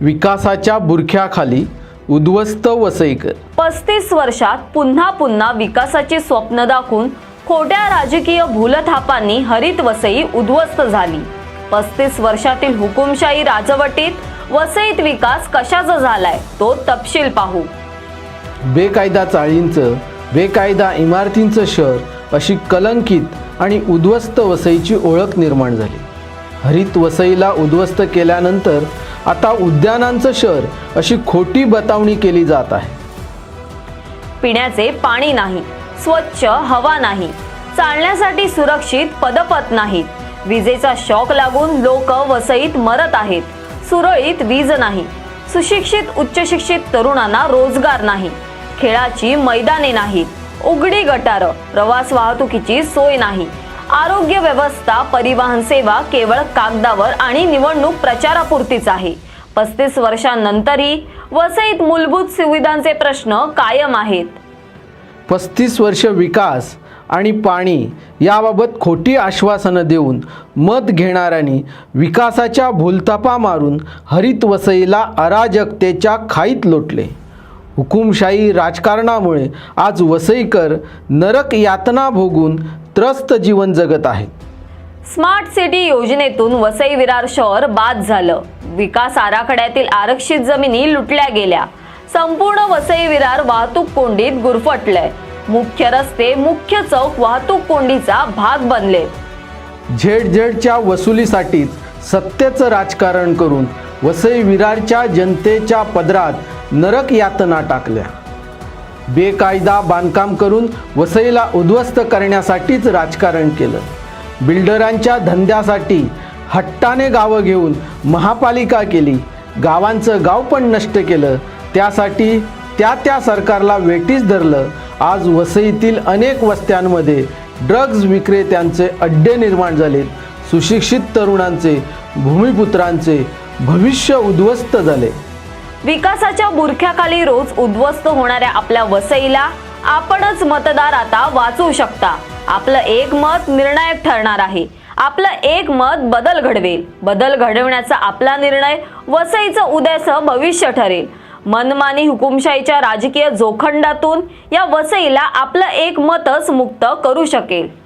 विकासाच्या बुरख्याखाली उद्ध्वस्त वसईकर पस्तीस वर्षात पुन्हा पुन्हा विकासाची स्वप्न दाखवून खोट्या राजकीय भूलथापांनी हरित वसई उद्ध्वस्त झाली. पस्तीस वर्षातील हुकुमशाही राजवटीत वसईत विकास कशाचा झालाय तो तपशील पाहू. बेकायदा चाळींचं बेकायदा इमारतींचं शहर अशी कलंकित आणि उद्ध्वस्त वसईची ओळख निर्माण झाली. हरित वसईला उद्ध्वस्त केल्यानंतर आता उद्यानांचं शहर अशी खोटी बतावणी केली जात आहे. पिण्याचे पाणी नाही स्वच्छ हवा नाही चालण्यासाठी सुरक्षित पदपथ नाहीत विजेचा शॉक लागून लोक वसईत मरत आहेत सुरळीत वीज नाही सुशिक्षित उच्च शिक्षित तरुणांना रोजगार नाही खेळाची मैदाने नाहीत उघडी गटार प्रवास वाहतुकीची सोय नाही आरोग्य व्यवस्था परिवहन सेवा केवळ कागदावर आणि निवडणूक प्रचारापुरतीच आहे. पस्तीस वर्षांनंतरही वसईत मूलभूत सुविधांचे प्रश्न कायम आहेत. पस्तीस वर्ष विकास आणि पाणी याबाबत खोटी आश्वासनं देऊन मत घेणाऱ्यांनी विकासाच्या भूलथापा मारून हरित वसईला अराजकतेच्या खाईत लोटले. हुकुमशाही राजकारणामुळे आज वसईकर नरक यातना भोगून त्रस्त जीवन जगत आहेत स्मार्ट सिटी योजनेतून वसई विरार शहर बाद झालं. विकास आराखड्यातील आरक्षित जमिनी लुटल्या गेल्या. संपूर्ण वसई विरार वाहतूक कोंडीत गुरफटलंय. मुख्य रस्ते मुख्य चौक वाहतूक कोंडीचा भाग बनले. झेड झेडच्या वसुलीसाठीच सत्तेचं राजकारण करून वसई विरारच्या जनतेच्या पदरात नरक यातना टाकल्या. बेकायदा बांधकाम करून वसईला उद्ध्वस्त करण्यासाठीच राजकारण केलं. बिल्डरांच्या धंद्यासाठी हट्टाने गावं घेऊन महापालिका केली. गावांचं गाव पण नष्ट केलं. त्यासाठी त्या त्या सरकारला वेटीस धरलं. आज वसईतील अनेक वस्त्यांमध्ये ड्रग्ज विक्रेत्यांचे अड्डे निर्माण झालेत. सुशिक्षित तरुणांचे भूमिपुत्रांचे भविष्य उद्ध्वस्त झाले. विकासाच्या बुरख्याखाली रोज उद्ध्वस्त होणाऱ्या आपल्या वसईला आपणच मतदार आता वाचवू शकता. आपलं एक मत निर्णायक ठरणार आहे. आपलं एक मत बदल घडवेल. बदल घडवण्याचा आपला निर्णय वसईचं उद्याचं भविष्य ठरेल. मनमानी हुकुमशाहीच्या राजकीय जोखंडातून या वसईला आपलं एक मतच मुक्त करू शकेल.